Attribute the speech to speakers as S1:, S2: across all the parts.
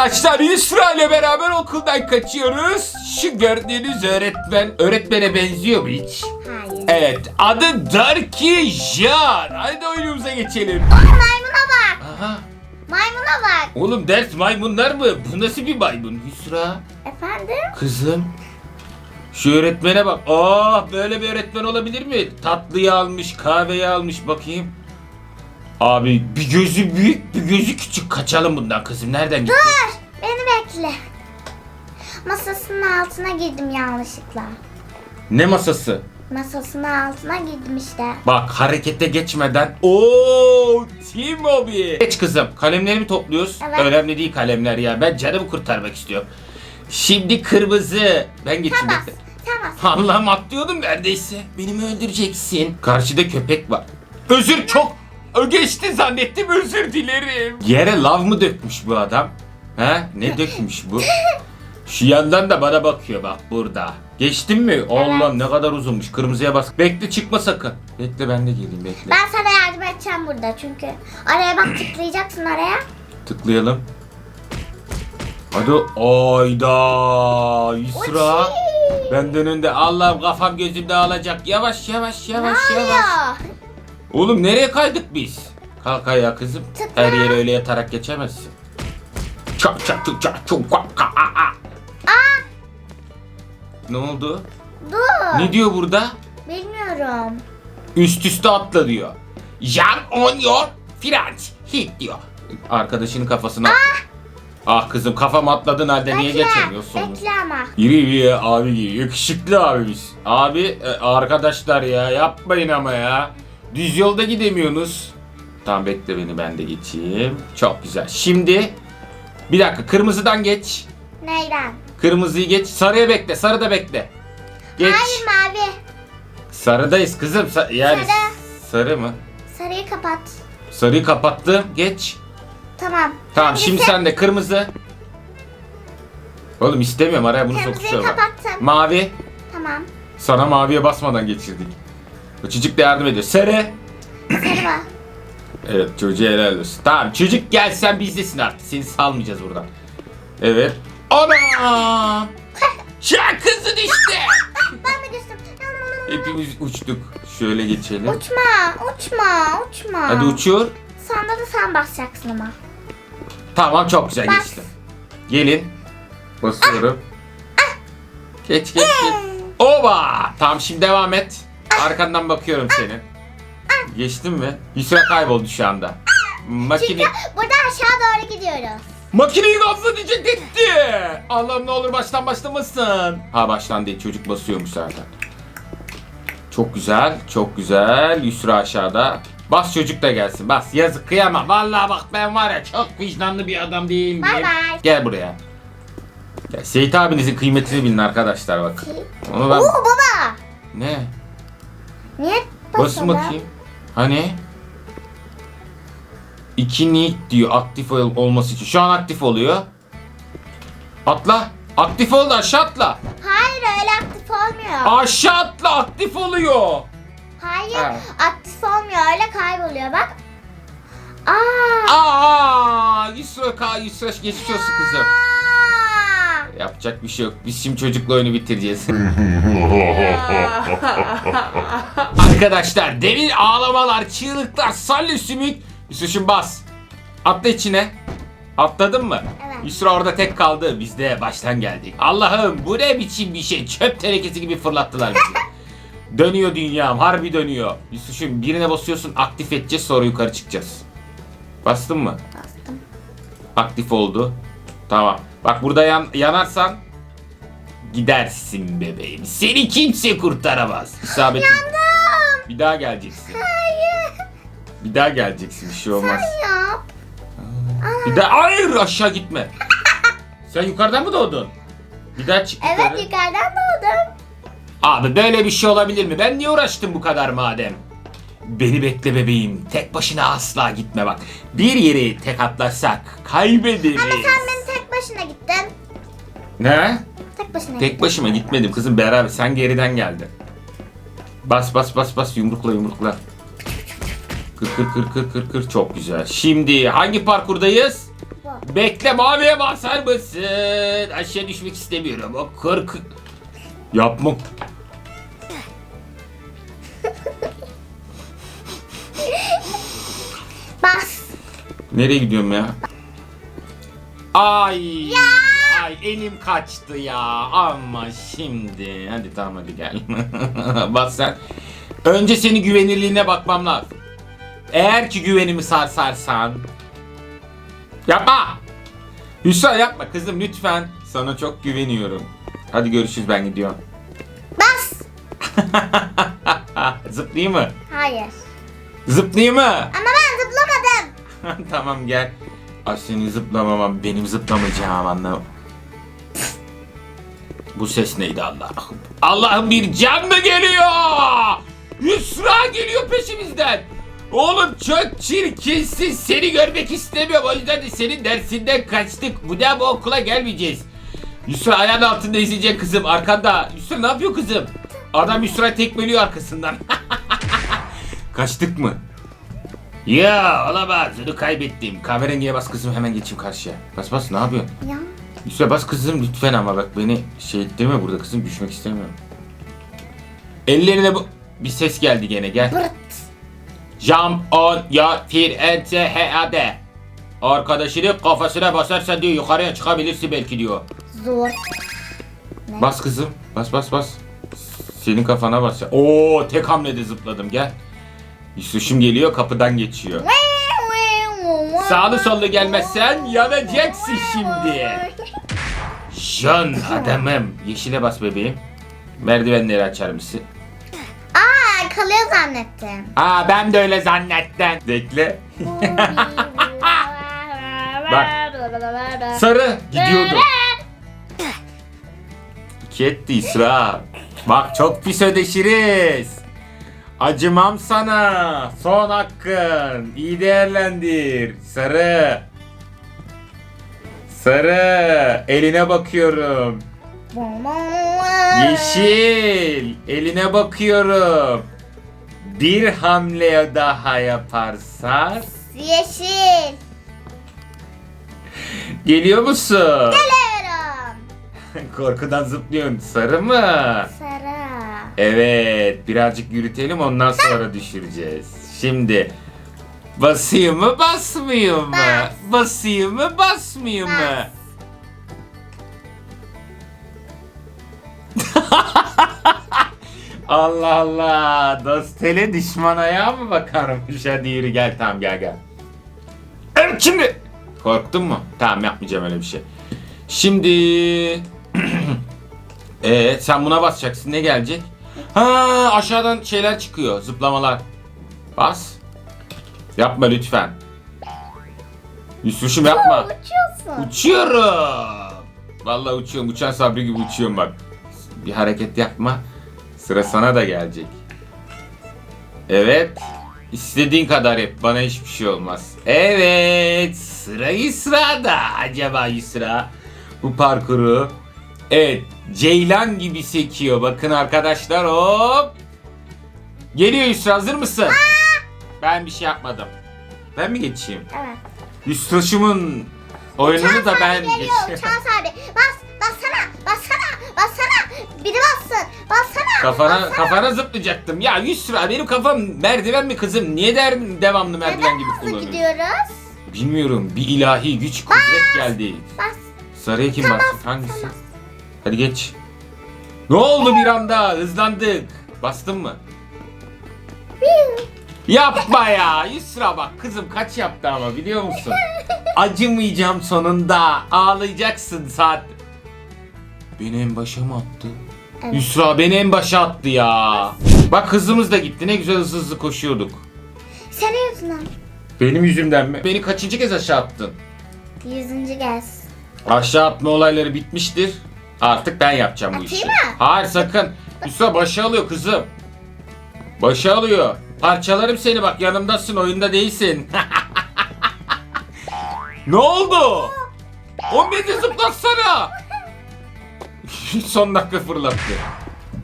S1: Arkadaşlar Yusra ile beraber okuldan kaçıyoruz. Şu gördüğünüz öğretmen, öğretmene benziyor mu hiç?
S2: Hayır.
S1: Evet, adı Darky Jar. Hadi oyunumuza geçelim.
S2: Aa, maymuna bak.
S1: Aha.
S2: Maymuna bak.
S1: Oğlum ders maymunlar mı? Bu nasıl bir maymun Yusra?
S2: Efendim?
S1: Kızım. Şu öğretmene bak. Aa böyle bir öğretmen olabilir mi? Tatlıyı almış, kahveyi almış bakayım. Abi bir gözü büyük, bir gözü küçük. Kaçalım bundan kızım. Nereden gitti?
S2: Dur. Beni bekle. Masasının altına girdim yanlışlıkla.
S1: Ne masası?
S2: Masasının altına girdim işte.
S1: Bak harekete geçmeden. Oo, Team Mobi. Geç kızım. Kalemleri mi topluyoruz?
S2: Evet.
S1: Önemli değil kalemler ya. Ben canımı kurtarmak istiyorum. Şimdi kırmızı. Ben geçeyim.
S2: Tamam.
S1: bekle.
S2: Tamam.
S1: Allah'ım atlıyordum neredeyse. Beni mi öldüreceksin? Karşıda köpek var. Özür çok geçti zannettim özür dilerim. Yere lav mı dökmüş bu adam? He? Ne dökmüş bu? Şu yandan da bana bakıyor bak burada. Geçtin mi? Allah'ım ne kadar uzunmuş. Kırmızıya bas. Bekle çıkma sakın. Bekle ben de geleyim bekle.
S2: Ben sana yardım edeceğim burada çünkü. Araya bak tıklayacaksın araya.
S1: Tıklayalım. Hadi ayda Yusra.
S2: Uçi.
S1: Benden önde. Allah'ım kafam gözümde alacak. Yavaş yavaş yavaş
S2: ne
S1: yavaş. Oğlum nereye kaydık biz? Kalk ayağa kızım.
S2: Tıkla.
S1: Her yere öyle yatarak geçemezsin. Çak çak çak çak çak a.
S2: Aa,
S1: Ne oldu?
S2: dur.
S1: Ne diyor burada?
S2: Bilmiyorum.
S1: Üst üste atla diyor. Jump on your French hit diyor. Arkadaşının kafasına. Ah kızım kafam atladın halde niye
S2: Bekle,
S1: geçemiyorsun?
S2: Bekle ama.
S1: Yürü yürü abi yürü. Yakışıklı abimiz. Abi e, arkadaşlar ya yapmayın ama ya. Düz yolda gidemiyorsunuz. Tamam bekle beni ben de geçeyim. Çok güzel. Şimdi bir dakika kırmızıdan geç.
S2: Neyden?
S1: Kırmızıyı geç. Sarıya bekle. Sarı da bekle. Geç.
S2: Hayır mavi.
S1: Sarıdayız kızım. Sa- yani
S2: Sarı.
S1: sarı mı?
S2: Sarıyı kapat.
S1: Sarıyı kapattım. Geç.
S2: Tamam.
S1: Tamam şimdi sen de kırmızı. Oğlum istemiyorum araya bunu
S2: Kırmızıyı kapattım.
S1: Mavi.
S2: Tamam.
S1: Sana maviye basmadan geçirdik. Çocuk da yardım ediyor. Sarı.
S2: Sarı.
S1: Evet çocuğa helal olsun. Tamam çocuk gel sen bizdesin artık. Seni salmayacağız buradan. Evet. Ana! Ya kızın işte.
S2: Ben mi düştüm?
S1: Hepimiz uçtuk. Şöyle geçelim.
S2: Uçma, uçma, uçma.
S1: Hadi uçuyor.
S2: Sonra da sen basacaksın ama.
S1: Tamam çok güzel
S2: Bas.
S1: geçti. Gelin. Basıyorum. Geç geç geç. Oba! Tamam şimdi devam et. Arkandan bakıyorum senin. Geçtin mi? Yusra kayboldu şu anda. Makine...
S2: Çünkü burada aşağı doğru gidiyoruz.
S1: Makineyi gazla diyecek etti. Allah'ım ne olur baştan başlamasın. Ha baştan değil çocuk basıyormuş zaten. Çok güzel, çok güzel. Yusra aşağıda. Bas çocuk da gelsin. Bas yazık kıyamam. Vallahi bak ben var ya çok vicdanlı bir adam değil miyim?
S2: Bay bay.
S1: Gel buraya. Gel, Seyit abinizin kıymetini bilin arkadaşlar bak. Onu ben...
S2: Oo baba.
S1: Ne?
S2: Niye
S1: Basın bakayım. Hani? İki need diyor aktif ol- olması için. Şu an aktif oluyor. Atla. Aktif oldu aşağı atla.
S2: Hayır öyle aktif olmuyor.
S1: Aşağı atla aktif oluyor.
S2: Hayır
S1: Ha.
S2: aktif olmuyor öyle kayboluyor bak. Aa.
S1: Aa, Yusra ka Yusra geçmiş olsun kızım. Yapacak bir şey yok. Biz şimdi çocukla oyunu bitireceğiz. Arkadaşlar demin ağlamalar, çığlıklar, salli sümük. Yusuf'cum bas. Atla içine. Atladın mı?
S2: Evet.
S1: Yusra orada tek kaldı. Biz de baştan geldik. Allah'ım bu ne biçim bir şey. Çöp tenekesi gibi fırlattılar bizi. dönüyor dünyam. Harbi dönüyor. Yusuf'cum birine basıyorsun aktif edeceğiz sonra yukarı çıkacağız. Bastın mı?
S2: Bastım.
S1: Aktif oldu. Tamam. Bak burada yan, yanarsan gidersin bebeğim. Seni kimse kurtaramaz. İsabet.
S2: Yandım.
S1: Bir daha geleceksin.
S2: Hayır.
S1: Bir daha geleceksin. Bir şey olmaz.
S2: Yap.
S1: Bir daha hayır aşağı gitme. Sen yukarıdan mı doğdun? Bir daha çık yukarı.
S2: Evet yukarıdan doğdum.
S1: Abi böyle bir şey olabilir mi? Ben niye uğraştım bu kadar madem? Beni bekle bebeğim. Tek başına asla gitme bak. Bir yere tek atlarsak kaybederiz.
S2: Ama sen başına gittin.
S1: Ne?
S2: Tek başına
S1: Tek
S2: gittin.
S1: başıma gitmedim kızım beraber. Sen geriden geldin. Bas bas bas bas yumrukla yumrukla. Kır kır kır kır kır kır çok güzel. Şimdi hangi parkurdayız?
S2: Bu.
S1: Bekle maviye basar mısın? Aşağı düşmek istemiyorum. O korku... Yapma.
S2: Bas.
S1: Nereye gidiyorum ya? Ay. Ay elim kaçtı ya. Ama şimdi. Hadi tamam hadi gel. Bak sen. Önce senin güvenirliğine bakmam lazım. Eğer ki güvenimi sarsarsan. Yapma. Hüsra yapma kızım lütfen. Sana çok güveniyorum. Hadi görüşürüz ben gidiyorum.
S2: Bas.
S1: Zıplayayım mı?
S2: Hayır.
S1: Zıplayayım mı?
S2: Ama ben zıplamadım.
S1: tamam gel. Ay senin zıplamamam benim zıplamayacağım anlam. Bu ses neydi Allah'ım? Allah'ım bir can mı geliyor? Yusra geliyor peşimizden. Oğlum çok çirkinsin seni görmek istemiyorum o yüzden de senin dersinden kaçtık. Bu daha bu okula gelmeyeceğiz. Yusra ayağın altında izleyecek kızım arkanda. Yusra ne yapıyor kızım? Adam Yusra tekmeliyor arkasından. Kaçtık mı? Ya olamaz onu kaybettim. Kahverengiye bas kızım hemen geçeyim karşıya. Bas bas ne yapıyorsun?
S2: Ya.
S1: Yusuf bas kızım lütfen ama bak beni şey ettirme burada kızım düşmek istemiyorum. Ellerine bu... Bir ses geldi gene gel.
S2: Bırt.
S1: Jump on your feet and say hey de. Arkadaşının kafasına basarsan diyor yukarıya çıkabilirsin belki diyor.
S2: Zor.
S1: Bas kızım bas bas bas. Senin kafana bas. Oo tek hamlede zıpladım gel. Yusuf'um geliyor kapıdan geçiyor. Sağlı sollu gelmezsen yanacaksın şimdi. Şan adamım. Yeşile bas bebeğim. Merdivenleri açar mısın?
S2: Aa kalıyor zannettim.
S1: Aa ben de öyle zannettim. Bekle. Sarı gidiyordu. İki etti İsra. Bak çok pis ödeşiriz. Acımam sana. Son hakkın. İyi değerlendir. Sarı. Sarı. Eline bakıyorum. Yeşil. Eline bakıyorum. Bir hamle daha yaparsan
S2: Yeşil.
S1: geliyor musun?
S2: Geliyorum.
S1: Korkudan zıplıyorsun. Sarı mı?
S2: Sarı.
S1: Evet. Birazcık yürütelim ondan sonra düşüreceğiz. Şimdi basayım mı basmayayım mı?
S2: Bas.
S1: Basayım mı basmayayım mı?
S2: Bas.
S1: Allah Allah. Dostele düşman ayağı mı bakarmış? Hadi yürü gel tamam gel gel. Evet şimdi. Korktun mu? Tamam yapmayacağım öyle bir şey. Şimdi... Ee, sen buna basacaksın. Ne gelecek? Ha aşağıdan şeyler çıkıyor. Zıplamalar. Bas. Yapma lütfen. Yusuf'um yapma.
S2: Uçuyorsun.
S1: Uçuyorum. Vallahi uçuyorum. Uçan Sabri gibi uçuyorum bak. Bir hareket yapma. Sıra sana da gelecek. Evet. İstediğin kadar yap. Bana hiçbir şey olmaz. Evet. Sıra Yusra'da. Acaba Yusra bu parkuru Evet. Ceylan gibi sekiyor. Bakın arkadaşlar hop. Geliyor Yusra hazır mısın? Ben bir şey yapmadım. Ben mi geçeyim?
S2: Evet.
S1: Yusra'şımın oyununu da ben
S2: geliyor.
S1: geçeyim.
S2: Çağız abi. Bas. Bassana. Bassana. Bassana. Biri bassın. Bassana.
S1: Kafana
S2: bassana.
S1: kafana zıplayacaktım. Ya Yusra benim kafam merdiven mi kızım? Niye der devamlı merdiven
S2: Neden
S1: gibi
S2: hızlı
S1: kullanıyorsun?
S2: gidiyoruz?
S1: Bilmiyorum. Bir ilahi güç kudret geldi.
S2: Bas.
S1: Sarıya kim
S2: Tamam,
S1: bastı? Hangisi? Hadi geç. Ne oldu bir anda? Hızlandık. Bastın mı? Yapma ya. Yusra bak kızım kaç yaptı ama biliyor musun? Acımayacağım sonunda. Ağlayacaksın saat. Beni en başa mı attı?
S2: Evet.
S1: Yusra beni en başa attı ya. Bak hızımız da gitti. Ne güzel hızlı hızlı koşuyorduk.
S2: Senin yüzünden.
S1: Benim yüzümden mi? Beni kaçıncı kez aşağı attın?
S2: Yüzüncü kez.
S1: Aşağı atma olayları bitmiştir. Artık ben yapacağım bu
S2: Atayım
S1: işi.
S2: mı?
S1: Hayır sakın. Yusra başa alıyor kızım. Başa alıyor. Parçalarım seni bak yanımdasın oyunda değilsin. ne oldu? O beni zıplatsana. Son dakika fırlattı.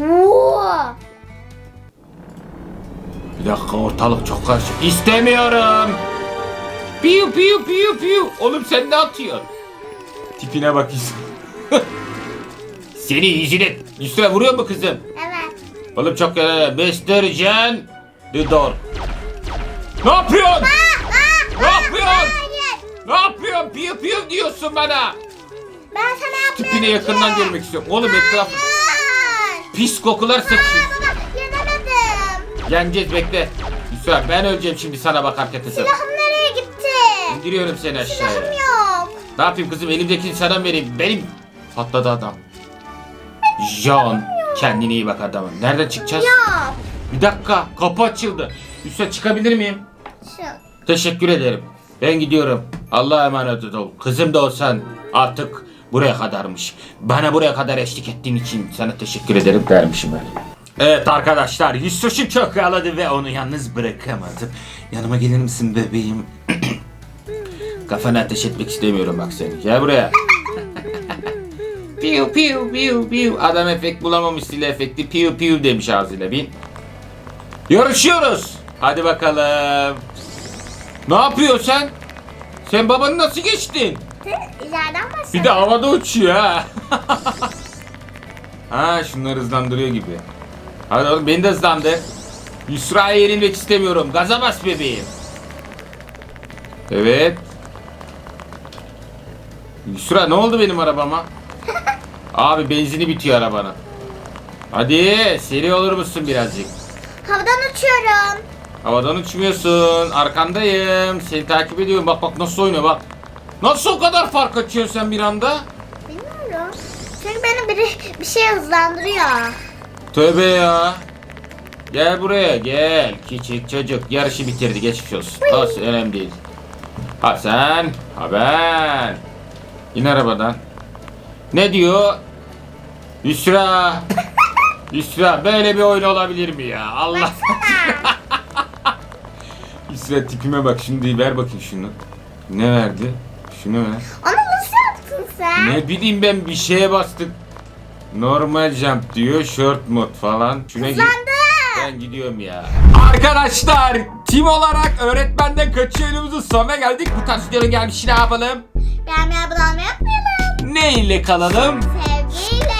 S2: Oo.
S1: Bir dakika ortalık çok karışık. İstemiyorum. Piu piu piu piu. Oğlum sen ne atıyorsun? Tipine bak. Seni yüzüne. Yusra vuruyor mu kızım?
S2: Evet.
S1: Oğlum çok güzel. Mr. Jen. The door. Ne yapıyorsun? Ne yapıyorsun?
S2: Hayır.
S1: Ne yapıyorsun? Piu piu diyorsun bana.
S2: Ben sana yapmıyorum
S1: Tipine yakından
S2: ki.
S1: görmek istiyorum. Oğlum etraf
S2: Hayır.
S1: pis kokular saçıyor.
S2: Aa, baba yenemedim.
S1: Yeneceğiz bekle. Yusra ben öleceğim şimdi sana bakarken kızım.
S2: Silahım nereye gitti?
S1: İndiriyorum seni
S2: Silahım
S1: aşağıya.
S2: yok.
S1: Ne yapayım kızım elimdekini sana vereyim. Benim patladı adam. John kendine iyi bak adamım. Nereden çıkacağız?
S2: Yok.
S1: Bir dakika kapı açıldı. Üste çıkabilir miyim?
S2: Şu.
S1: Teşekkür ederim. Ben gidiyorum. Allah'a emanet ol. Kızım da olsan artık buraya kadarmış. Bana buraya kadar eşlik ettiğin için sana teşekkür ederim dermişim ben. Evet arkadaşlar Yusuf'u çok ağladı ve onu yalnız bırakamadım. Yanıma gelir misin bebeğim? Kafana ateş etmek istemiyorum bak seni. Gel buraya. Piu piu piu piu. Adam efekt bulamamış silah efekti. Piu piu demiş ağzıyla bin. Yarışıyoruz. Hadi bakalım. Ne yapıyorsun sen? Sen babanı nasıl geçtin?
S2: İleriden başla.
S1: Bir de havada uçuyor ha. ha şunları hızlandırıyor gibi. Hadi oğlum beni de hızlandır. Yusra'ya yenilmek istemiyorum. Gaza bas bebeğim. Evet. Yusra ne oldu benim arabama? Abi benzini bitiyor arabanın. Hadi seri olur musun birazcık?
S2: Havadan uçuyorum.
S1: Havadan uçmuyorsun. Arkandayım. Seni takip ediyorum. Bak bak nasıl oynuyor bak. Nasıl o kadar fark açıyorsun sen bir anda?
S2: Bilmiyorum. Çünkü beni biri bir şey hızlandırıyor.
S1: Tövbe ya. Gel buraya gel. Küçük çocuk yarışı bitirdi geçmiş olsun. Olsun önemli değil. Ha sen. Ha ben. İn arabadan. Ne diyor? Yusra. Yusra böyle bir oyun olabilir mi ya? Allah. Yusra tipime bak şimdi ver bakayım şunu. Ne verdi? Şunu ver.
S2: Onu nasıl yaptın sen?
S1: Ne bileyim ben bir şeye bastık. Normal jump diyor, short mod falan. Şuna. Ben gidiyorum ya. Arkadaşlar, tim olarak öğretmenden kaçıyorumuzun sonuna geldik. Bu tarz videonun gelmiş ne yapalım?
S2: Beğenmeyi abone olmayı unutmayalım.
S1: Ne ile kalalım?
S2: Sevgiyle.